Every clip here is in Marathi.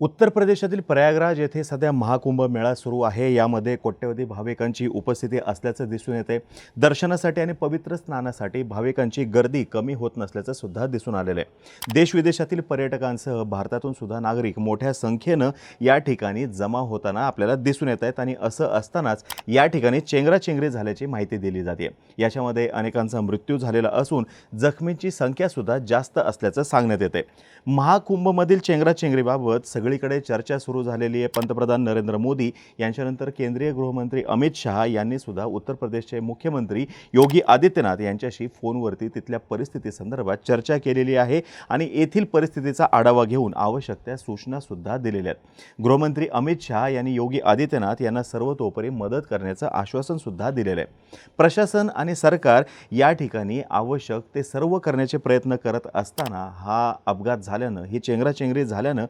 उत्तर प्रदेशातील प्रयागराज येथे सध्या महाकुंभ मेळा सुरू आहे. यामध्ये कोट्यवधी भाविकांची उपस्थिती असल्याचं दिसून येते. दर्शनासाठी आणि पवित्र स्नानासाठी भाविकांची गर्दी कमी होत नसल्याचं सुद्धा दिसून आलेलं आहे. देशविदेशातील पर्यटकांसह भारतातून सुद्धा नागरिक मोठ्या संख्येनं या ठिकाणी जमा होताना आपल्याला दिसून येत आहेत आणि असं असतानाच या ठिकाणी चेंगराचेंगरी झाल्याची माहिती दिली जाते. याच्यामध्ये अनेकांचा मृत्यू झालेला असून जखमींची संख्यासुद्धा जास्त असल्याचं सांगण्यात येते. महाकुंभमधील चेंगराचेंगरीबाबत सगळीकडे चर्चा सुरू झालेली आहे. पंतप्रधान नरेंद्र मोदी यांच्यानंतर केंद्रीय गृहमंत्री अमित शहा यांनी सुद्धा उत्तर प्रदेशचे मुख्यमंत्री योगी आदित्यनाथ यांच्याशी फोनवरती तिथल्या परिस्थितीसंदर्भात चर्चा केलेली आहे आणि येथील परिस्थितीचा आढावा घेऊन आवश्यक त्या सूचना सुद्धा दिलेल्या आहेत. गृहमंत्री अमित शहा यांनी योगी आदित्यनाथ यांना सर्वतोपरी मदत करण्याचं आश्वासन सुद्धा दिलेलं आहे. प्रशासन आणि सरकार या ठिकाणी आवश्यक ते सर्व करण्याचे प्रयत्न करत असताना हा अपघात झाल्यानं ही चेंगराचेंगरी झाल्यानं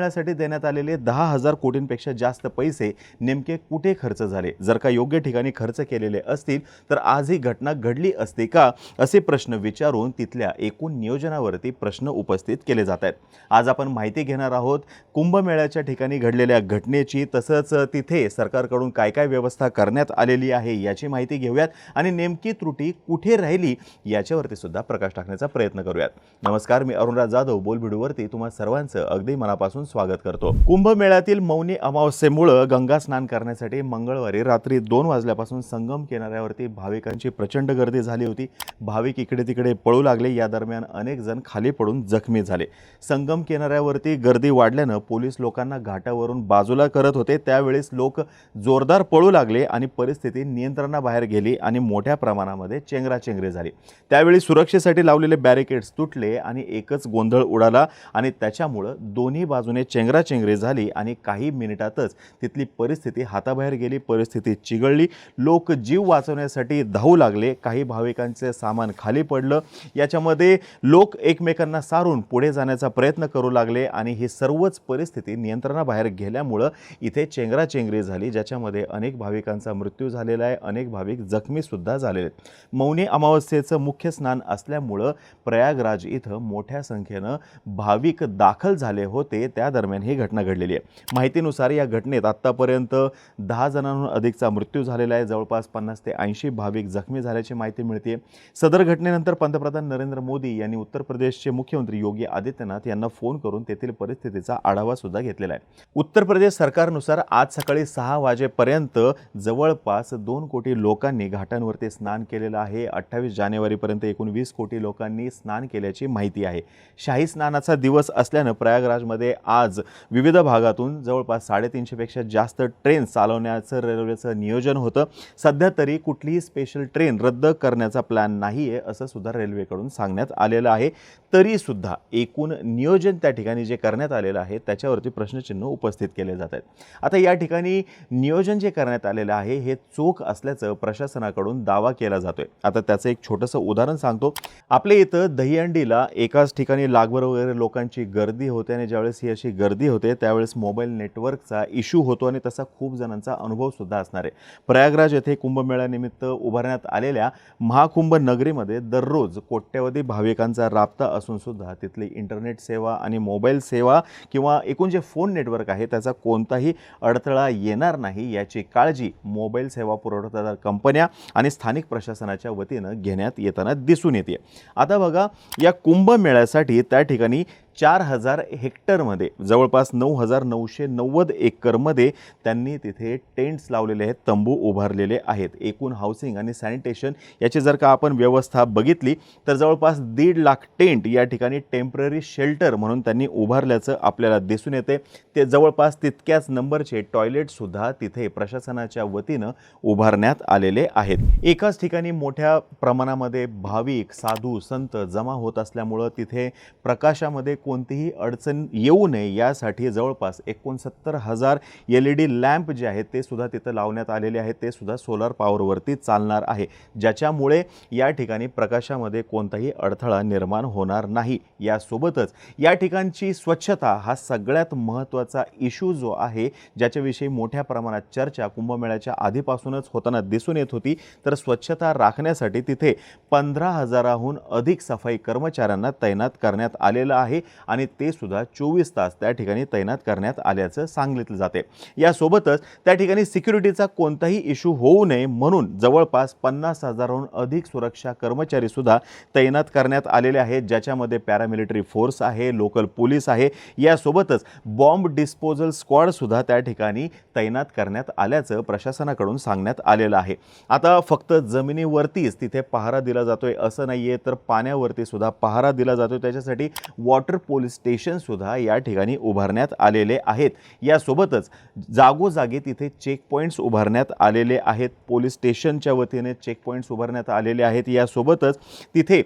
कुंभमेळ्यासाठी देण्यात आलेले दहा हजार कोटींपेक्षा जास्त पैसे नेमके कुठे खर्च झाले? जर का योग्य ठिकाणी खर्च केलेले असतील तर आज ही घटना घडली असते का? असे प्रश्न विचारून तिथल्या एकूण नियोजनावरती प्रश्न उपस्थित केले जात आहेत. आज आपण माहिती घेणार आहोत कुंभमेळ्याच्या ठिकाणी घडलेल्या घटनेची तसंच तिथे सरकारकडून काय काय व्यवस्था करण्यात आलेली आहे याची माहिती घेऊयात आणि नेमकी त्रुटी कुठे राहिली याच्यावरती सुद्धा प्रकाश टाकण्याचा प्रयत्न करूयात. नमस्कार मी अरुणराज जाधव बोलबिडूवरती तुम्हा सर्वांचं अगदी मनापासून स्वागत करतो. कुंभमेळ्यातील मौनी अमावस्येमुळं गंगा स्नान करण्यासाठी मंगळवारी रात्री दोन वाजल्यापासून संगम किनाऱ्यावरती भाविकांची प्रचंड गर्दी झाली होती. भाविक इकडे तिकडे पळू लागले. या दरम्यान अनेक जण खाली पडून जखमी झाले. संगम किनाऱ्यावरती गर्दी वाढल्यानं पोलीस लोकांना घाटावरून बाजूला करत होते. त्यावेळेस लोक जोरदार पळू लागले आणि परिस्थिती नियंत्रणाबाहेर गेली आणि मोठ्या प्रमाणामध्ये चेंगराचेंगरी झाली. त्यावेळी सुरक्षेसाठी लावलेले बॅरिकेड्स तुटले आणि एकच गोंधळ उडाला आणि त्याच्यामुळं दोन्ही बाजूने चेंगराचेंगरी झाली आणि काही मिनिटातच तिथली परिस्थिती हाताबाहेर गेली परिस्थिती चिघळली. लोक जीव वाचवण्यासाठी धावू लागले. काही भाविकांचे सामान खाली पडलं. याच्यामध्ये लोक एकमेकांना सारून पुढे जाण्याचा प्रयत्न करू लागले आणि ही सर्वच परिस्थिती नियंत्रणाबाहेर गेल्यामुळं इथे चेंगराचेंगरी झाली ज्याच्यामध्ये अनेक भाविकांचा मृत्यू झालेला आहे. अनेक भाविक जखमीसुद्धा झालेले आहेत. मौनी अमावस्येचं मुख्य स्नान असल्यामुळं प्रयागराज इथं मोठ्या संख्येनं भाविक दाखल झाले होते. त्या दरम्यान ही घटना घडलेली आहे. माहितीनुसार या घटनेत आत्तापर्यंत दहा जणांहून अधिकचा मृत्यू झालेला आहे. जवळपास पन्नास ते ऐंशी भाविक जखमी झाल्याची माहिती मिळते सदर घटनेनंतर पंतप्रधान नरेंद्र मोदी यांनी उत्तर प्रदेशचे मुख्यमंत्री योगी आदित्यनाथ यांना फोन करून तेथील परिस्थितीचा आढावा सुद्धा घेतलेला आहे. उत्तर प्रदेश सरकारनुसार आज सकाळी सहा वाजेपर्यंत जवळपास दोन कोटी लोकांनी घाटांवरती स्नान केलेलं आहे. अठ्ठावीस जानेवारीपर्यंत एकूण वीस कोटी लोकांनी स्नान केल्याची माहिती आहे. शाही स्नानाचा दिवस असल्यानं प्रयागराजमध्ये आज आज विविध भागातून जवळपास साडेतीनशेपेक्षा जास्त ट्रेन चालवण्याचं रेल्वेचं नियोजन होतं. सध्या तरी कुठलीही स्पेशल ट्रेन रद्द करण्याचा प्लॅन नाही आहे असं सुद्धा रेल्वेकडून सांगण्यात आलेलं आहे. तरीसुद्धा एकूण नियोजन त्या ठिकाणी जे करण्यात आलेलं आहे त्याच्यावरती प्रश्नचिन्ह उपस्थित केले जात आहेत. आता या ठिकाणी नियोजन जे करण्यात आलेलं आहे हे चोख असल्याचं प्रशासनाकडून दावा केला जातोय. आता त्याचं एक छोटंसं उदाहरण सांगतो. आपल्या इथं दहीहंडीला एकाच ठिकाणी लागवड वगैरे लोकांची गर्दी होते आणि ज्यावेळेस ही जशी गर्दी होते त्यावेळेस मोबाईल नेटवर्कचा इश्यू होतो आणि तसा खूप जणांचा अनुभवसुद्धा असणार आहे. प्रयागराज येथे कुंभमेळ्यानिमित्त उभारण्यात आलेल्या महाकुंभ नगरीमध्ये दररोज कोट्यवधी भाविकांचा राबता असूनसुद्धा तिथली इंटरनेट सेवा आणि मोबाईल सेवा किंवा एकूण जे फोन नेटवर्क आहे त्याचा कोणताही अडथळा येणार नाही याची काळजी मोबाईल सेवा पुरवठादार कंपन्या आणि स्थानिक प्रशासनाच्या वतीनं घेण्यात येताना दिसून येते. आता बघा या कुंभमेळ्यासाठी त्या ठिकाणी चार हजार हेक्टरमध्ये जवळपास नऊ हजार नऊशे नव्वद एकरमध्ये त्यांनी तिथे टेंट्स लावलेले आहेत तंबू उभारलेले आहेत. एकूण हाऊसिंग आणि सॅनिटेशन याची जर का आपण व्यवस्था बघितली तर जवळपास दीड लाख टेंट या ठिकाणी टेंपररी शेल्टर म्हणून त्यांनी उभारल्याचं आपल्याला दिसून येते. ते जवळपास तितक्याच नंबरचे टॉयलेटसुद्धा तिथे प्रशासनाच्या वतीनं उभारण्यात आलेले आहेत. एकाच ठिकाणी मोठ्या प्रमाणामध्ये भाविक साधू संत जमा होत असल्यामुळं तिथे प्रकाशामध्ये कोणतीही अडचण येऊ नये यासाठी जवळपास एकोणसत्तर हजार एल ई डी लॅम्प जे आहेत ते सुद्धा तिथं लावण्यात आलेले आहेत. ते सुद्धा सोलार पॉवरवरती चालणार आहे. ज्याच्यामुळे या ठिकाणी प्रकाशामध्ये कोणताही अडथळा निर्माण होणार नाही. यासोबतच या ठिकाणची स्वच्छता हा सगळ्यात महत्त्वाचा इश्यू जो आहे ज्याच्याविषयी मोठ्या प्रमाणात चर्चा कुंभमेळ्याच्या आधीपासूनच होताना दिसून येत होती तर स्वच्छता राखण्यासाठी तिथे पंधरा हजाराहून अधिक सफाई कर्मचाऱ्यांना तैनात करण्यात आलेलं आहे. आणि ते सुद्धा चोवीस तास त्या ठिकाणी तैनात करण्यात आल्याचं सांगितलं जाते. यासोबतच त्या ठिकाणी सिक्युरिटीचा कोणताही इश्यू होऊ नये म्हणून जवळपास पन्नास हजाराहून अधिक सुरक्षा कर्मचारी सुद्धा तैनात करण्यात आलेले आहेत ज्याच्यामध्ये पॅरामिलिटरी फोर्स आहे लोकल पोलीस आहे. यासोबतच बॉम्ब डिस्पोजल स्क्वॉड सुद्धा त्या ठिकाणी तैनात करण्यात आल्याचं प्रशासनाकडून सांगण्यात आलेलं आहे. आता फक्त जमिनीवरतीच तिथे पहारा दिला जातोय असं नाही आहे तर पाण्यावरती सुद्धा पहारा दिला जातोय. त्याच्यासाठी वॉटर पोलीस स्टेशनसुद्धा या ठिकाणी उभारण्यात आलेले आहेत. यासोबतच जागोजागी तिथे चेक पॉईंट्स उभारण्यात आलेले आहेत. पोलीस स्टेशनच्या वतीने चेक पॉईंट्स उभारण्यात आलेले आहेत. यासोबतच तिथे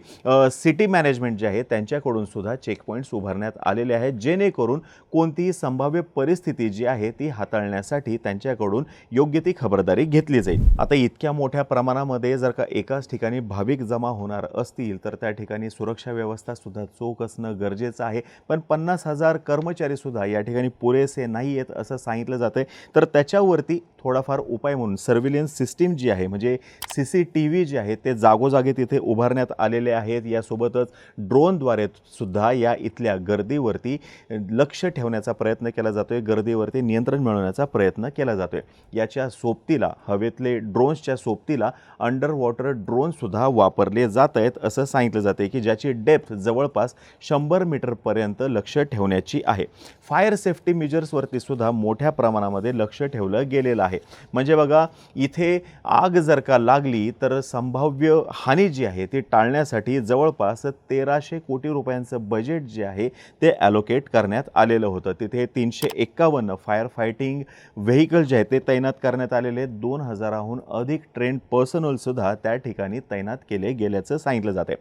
सिटी मॅनेजमेंट जे आहे त्यांच्याकडून सुद्धा चेक पॉईंट्स उभारण्यात आलेले आहेत. जेणेकरून कोणतीही संभाव्य परिस्थिती जी आहे ती हाताळण्यासाठी त्यांच्याकडून योग्य ती खबरदारी घेतली जाईल. आता इतक्या मोठ्या प्रमाणामध्ये जर का एकाच ठिकाणी भाविक जमा होणार असतील तर त्या ठिकाणी सुरक्षा व्यवस्था सुद्धा चोख असणं गरजेचं आहे. पण पन्नास हजार कर्मचारीसुद्धा या ठिकाणी पुरेसे नाही आहेत असं सांगितलं जातं आहे तर त्याच्यावरती थोडाफार उपाय म्हणून सर्व्हिलन्स सिस्टीम जी आहे म्हणजे C C T V J आहे ते जागोजागी तिथे उभारण्यात आलेले आहेत. यासोबतच ड्रोनद्वारे सुद्धा या इथल्या गर्दीवरती लक्ष ठेवण्याचा प्रयत्न केला जातोय. गर्दीवरती नियंत्रण मिळवण्याचा प्रयत्न केला जातोय. याच्या सोबतीला हवेतले ड्रोन्सच्या सोबतीला अंडर वॉटर ड्रोनसुद्धा वापरले जात आहेत असं सांगितलं जाते की ज्याची डेप्थ जवळपास शंभर मीटरपर्यंत लक्ष ठेवण्याची आहे. फायर सेफ्टी मेजर्सवरती सुद्धा मोठ्या प्रमाणामध्ये लक्ष ठेवलं गेलेलं आहे. म्हणजे बघा इथे आग जर का लागली तर संभाव्य हानी जी आहे ती टाळण्यासाठी जवळपास तेराशे कोटी रुपयांचं बजेट जे आहे ते ॲलोकेट करण्यात आलेलं होतं. तिथे तीनशे एक्कावन्न फायर फायटिंग व्हेकल जे आहेत ते तैनात करण्यात आलेले दोन हजाराहून अधिक ट्रेन पर्सनलसुद्धा त्या ठिकाणी तैनात केले गेल्याचं सांगितलं जाते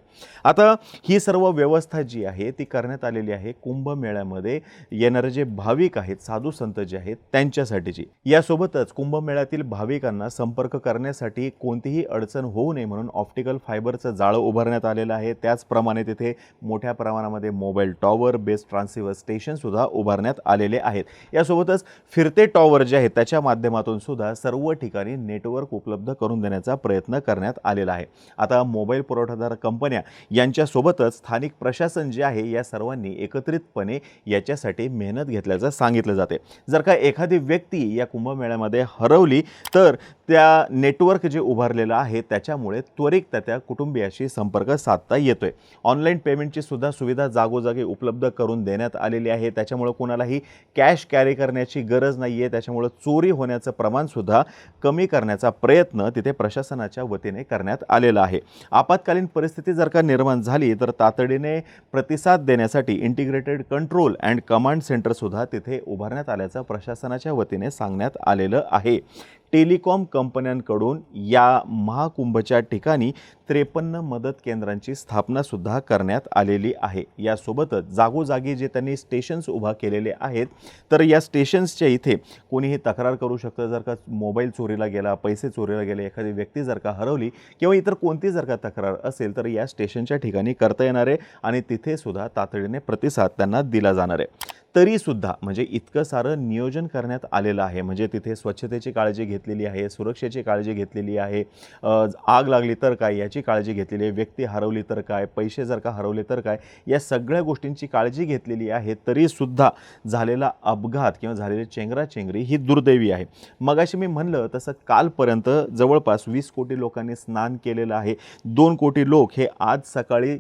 आता ही सर्व व्यवस्था जी आहे ती करण्यात आलेली आहे कुंभमेळ्यामध्ये येणारे जे भाविक आहेत साधू संत जे आहेत त्यांच्यासाठीची. यासोबतच कुंभमेळ्यातील भाविकांना संपर्क करण्यासाठी कोणतीही अडचण होऊ नये म्हणून ऑप्टिकल फायबरचं जाळं उभारण्यात आलेलं आहे. त्याचप्रमाणे तिथे मोठ्या प्रमाणामध्ये मोबाईल टॉवर बेस्ट ट्रान्सिव्हर स्टेशनसुद्धा उभारण्यात आलेले आहेत. यासोबतच फिरते टॉवर जे आहेत त्याच्या माध्यमातून सुद्धा सर्व ठिकाणी नेटवर्क उपलब्ध करून देण्याचा प्रयत्न करण्यात आलेला आहे. आता मोबाईल पुरवठादार कंपन्या यांच्यासोबतच स्थानिक प्रशासन जे आहे या सर्वांनी एकत्रितपणे याच्यासाठी मेहनत घेतल्याचं सांगितलं जाते. जर का एखादी व्यक्ती या कुंभमेळ्यामध्ये हरवली तर त्या नेटवर्क जे उभारलेलं आहे त्याच्यामुळे त्वरित त्या त्या कुटुंबियाशी संपर्क साधता येतोय. ऑनलाईन पेमेंटची सुद्धा सुविधा जागोजागी उपलब्ध करून देण्यात आलेली आहे. त्याच्यामुळं कोणालाही कॅश कॅरी करण्याची गरज नाही आहे त्याच्यामुळं चोरी होण्याचं प्रमाणसुद्धा कमी करण्याचा प्रयत्न तिथे प्रशासनाच्या वतीने करण्यात आलेला आहे. आपत्कालीन परिस्थिती जर का निर्माण झाली तर तातडीने प्रतिसाद देण्यासाठी इंटिग्रेटेड कंट्रोल अँड कमांड सेंटरसुद्धा तिथे उभारण्यात आल्याचं प्रशासनाच्या वतीने सांगण्यात आलेलं आहे. आहे टेलिकॉम कंपन्यांकडून या महाकुंभच्या ठिकाणी त्रेपन्न मदत केंद्रांची स्थापनासुद्धा करण्यात आलेली आहे. यासोबतच जागोजागी जे त्यांनी स्टेशन्स उभा केलेले आहेत तर या स्टेशन्सच्या इथे कोणीही तक्रार करू शकतं. जर का मोबाईल चोरीला गेला पैसे चोरीला गेले एखादी व्यक्ती जर का हरवली किंवा इतर कोणती जर का तक्रार असेल तर या स्टेशनच्या ठिकाणी करता येणार आहे आणि तिथेसुद्धा तातडीने प्रतिसाद त्यांना दिला जाणार आहे. तरीसुद्धा म्हणजे इतकं सारं नियोजन करण्यात आलेलं आहे. म्हणजे तिथे स्वच्छतेची काळजी घेत घेतलेली आहे सुरक्षेची काळजी घेतलेली आहे. आग लागली तर काय याची काळजी घेतलेली आहे. व्यक्ती हरवली तर काय पैसे जर का हरवले तर काय या सगळ्या गोष्टींची काळजी घेतलेली आहे तरीसुद्धा झालेला अपघात किंवा झालेली चेंगराचेंगरी ही दुर्दैवी आहे. मगाशी मी म्हणलं तसं कालपर्यंत जवळपास वीस कोटी लोकांनी स्नान केलेलं आहे. दोन कोटी लोक हे आज सकाळी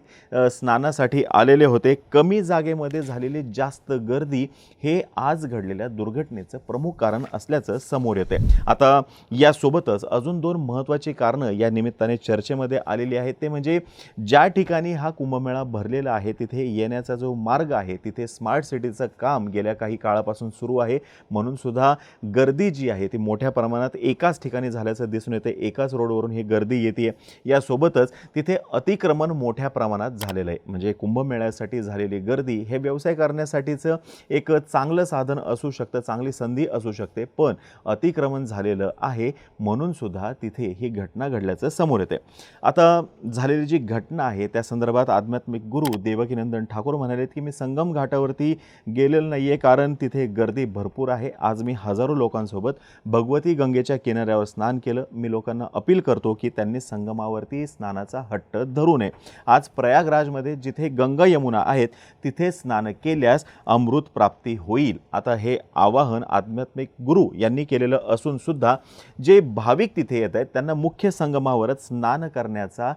स्नानासाठी आलेले होते. कमी जागेमध्ये झालेली जास्त गर्दी हे आज घडलेल्या दुर्घटनेचं प्रमुख कारण असल्याचं समोर येते आता यासोबतच अजून दोन महत्त्वाची कारणं या निमित्ताने चर्चेमध्ये आलेली आहेत. ते म्हणजे ज्या ठिकाणी हा कुंभमेळा भरलेला आहे तिथे येण्याचा जो मार्ग आहे तिथे स्मार्ट सिटीचं काम गेल्या काही काळापासून सुरू आहे. म्हणून सुद्धा गर्दी जी आहे ती मोठ्या प्रमाणात एकाच ठिकाणी झाल्याचं दिसून येते एकाच रोडवरून ही गर्दी येते यासोबतच तिथे अतिक्रमण मोठ्या प्रमाणात झालेलं आहे. म्हणजे कुंभमेळ्यासाठी झालेली गर्दी हे व्यवसाय करण्यासाठीचं एक चांगलं साधन असू शकतं चांगली संधी असू शकते. पण अतिक्रमण झालेलं आलेलं आहे. म्हणून सुद्धा तिथे ही घटना घडल्याचं समोर येते आता झालेली जी घटना आहे त्या संदर्भात आध्यात्मिक गुरु देवकीनंदन ठाकूर म्हणाले की मी संगम घाटावरती गेलेलं नाही आहे कारण तिथे गर्दी भरपूर आहे. आज मी हजारो लोकांसोबत भगवती गंगेच्या किनाऱ्यावर स्नान केलं. मी लोकांना अपील करतो की त्यांनी संगमावरती स्नानाचा हट्ट धरू नये. आज प्रयागराजमध्ये जिथे गंगा यमुना आहेत तिथे स्नान केल्यास अमृत प्राप्ती होईल. आता हे आवाहन आध्यात्मिक गुरु यांनी केलेलं असून सुद्धा जे भाविक तिथे येत आहेत त्यांना मुख्य संगमावरच स्नान करण्याचा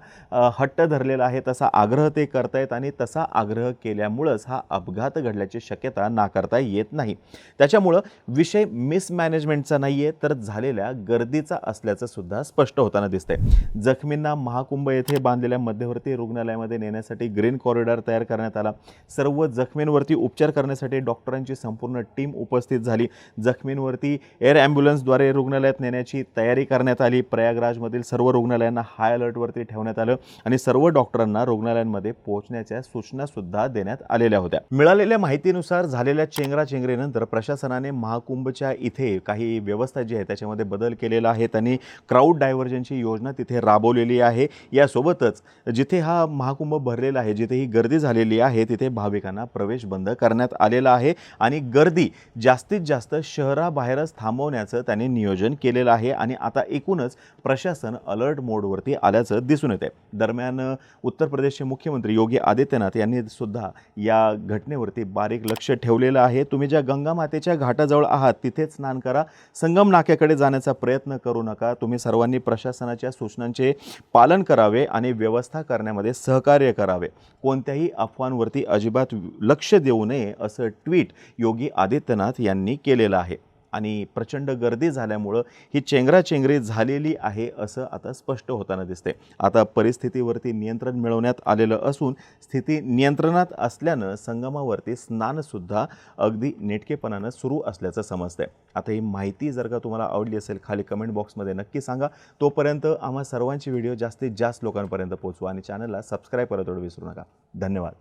हट्ट धरलेला आहे तसा आग्रह ते करतायत आणि तसा आग्रह केल्यामुळंच हा अपघात घडल्याची शक्यता नाकारता येत नाही. त्याच्यामुळं विषय मिसमॅनेजमेंटचा नाही आहे तर झालेल्या गर्दीचा असल्याचं सुद्धा स्पष्ट होताना दिसतंय. जखमींना महाकुंभ येथे बांधलेल्या मध्यवर्ती रुग्णालयामध्ये नेण्यासाठी ग्रीन कॉरिडॉर तयार करण्यात आला. सर्व जखमींवरती उपचार करण्यासाठी डॉक्टरांची संपूर्ण टीम उपस्थित झाली. जखमींवरती एअर ॲम्ब्युलन्सद्वारे रुग्णालयात नेण्याची तयारी करण्यात आली. प्रयागराजमधील सर्व रुग्णालयांना हाय अलर्टवरती ठेवण्यात आलं आणि सर्व डॉक्टरांना रुग्णालयांमध्ये पोहोचण्याच्या सूचना सुद्धा देण्यात आलेल्या होत्या. मिळालेल्या माहितीनुसार झालेल्या चेंगराचेंगरीनंतर प्रशासनाने महाकुंभच्या इथे काही व्यवस्था जी आहे त्याच्यामध्ये बदल केलेला आहे त्यांनी क्राऊड डायव्हर्जनची योजना तिथे राबवलेली आहे. यासोबतच जिथे हा महाकुंभ भरलेला आहे जिथे ही गर्दी झालेली आहे तिथे भाविकांना प्रवेश बंद करण्यात आलेला आहे आणि गर्दी जास्तीत जास्त शहराबाहेरच थांबवण्याचं त्यांनी नियोजन केलेलं आहे आणि आता एकूणच प्रशासन अलर्ट मोडवरती आल्याचं दिसून येते दरम्यान उत्तर प्रदेशचे मुख्यमंत्री योगी आदित्यनाथ यांनी सुद्धा या घटनेवरती बारीक लक्ष ठेवलेलं आहे. तुम्ही ज्या गंगा मातेच्या घाटाजवळ आहात तिथेच स्नान करा. संगम नाक्याकडे जाण्याचा प्रयत्न करू नका. तुम्ही सर्वांनी प्रशासनाच्या सूचनांचे पालन करावे आणि व्यवस्था करण्यामध्ये सहकार्य करावे. कोणत्याही अफवांवरती अजिबात लक्ष देऊ नये असं ट्विट योगी आदित्यनाथ यांनी केलेलं आहे. आणि प्रचंड गर्दी झाल्यामुळं ही चेंगराचेंगरी झालेली आहे असं आता स्पष्ट होताना दिसते आता परिस्थितीवरती नियंत्रण मिळवण्यात आलेलं असून स्थिती नियंत्रणात असल्यानं संगमावरती स्नानसुद्धा अगदी नेटकेपणानं सुरू असल्याचं समजतंय. आता ही माहिती जर का तुम्हाला आवडली असेल खाली कमेंट बॉक्समध्ये नक्की सांगा. तोपर्यंत आम्हा सर्वांची व्हिडिओ जास्तीत जास्त लोकांपर्यंत पोहोचवा आणि चॅनलला सबस्क्राईब करत विसरू नका. धन्यवाद.